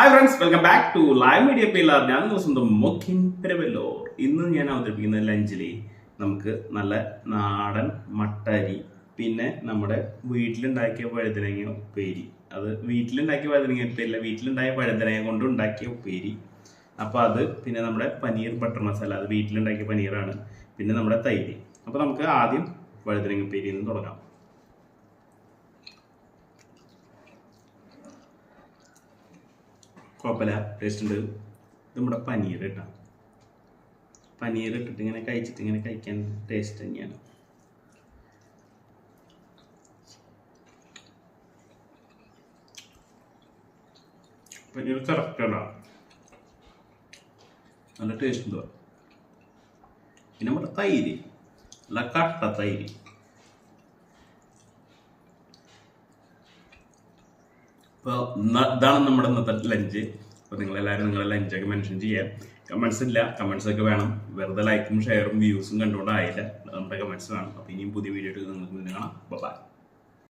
Hi friends welcome back to live media പിള്ളാർ ഞാൻ സ്വന്തം മൊക്കിൻ പെരവല്ലോ ഇന്ന് ഞാൻ അവതരിപ്പിക്കുന്ന ലഞ്ചിൽ നമുക്ക് നല്ല നാടൻ മട്ടരി പിന്നെ നമ്മുടെ വീട്ടിലുണ്ടാക്കിയ വഴുതനങ്ങ ഉപ്പേരി. അത് വീട്ടിലുണ്ടാക്കിയ വഴുതനങ്ങ ഉപ്പേരില്ല വീട്ടിലുണ്ടായ വഴുതനങ്ങ കൊണ്ട് ഉണ്ടാക്കിയ ഉപ്പേരി. അപ്പോൾ അത് പിന്നെ നമ്മുടെ പനീർ ബട്ടർ മസാല അത് വീട്ടിലുണ്ടാക്കിയ പനീറാണ്. പിന്നെ നമ്മുടെ തൈര്. അപ്പോൾ നമുക്ക് ആദ്യം വഴുതനങ്ങ ഉപ്പേരിയിൽ നിന്ന് തുടങ്ങാം. കുഴപ്പമില്ല ടേസ്റ്റ് ഉണ്ട്. ഇത് നമ്മുടെ പനീർ ഇട്ടാം. പനീർ ഇട്ടിട്ട് ഇങ്ങനെ കഴിച്ചിട്ട് ഇങ്ങനെ കഴിക്കാൻ ടേസ്റ്റ് തന്നെയാണ്. പനീർ കറക്റ്റാണ് നല്ല ടേസ്റ്റ് ഉണ്ട്? പിന്നെ നമ്മുടെ തൈര് നല്ല കട്ട തൈര്. അപ്പോൾ ഇതാണ് നമ്മുടെ ഇന്നത്തെ ലഞ്ച് അപ്പോൾ നിങ്ങളെല്ലാവരും നിങ്ങളെ ലഞ്ചൊക്കെ മെൻഷൻ ചെയ്യാം. കമൻസ് ഇല്ല. കമൻസ് ഒക്കെ വേണം. വെറുതെ ലൈക്കും ഷെയറും വ്യൂസും കണ്ടുകൊണ്ടായില്ല. നമ്മുടെ കമൻസ് വേണം. അപ്പോൾ ഇനിയും പുതിയ വീഡിയോ നിങ്ങൾക്ക് കാണാം. ബൈ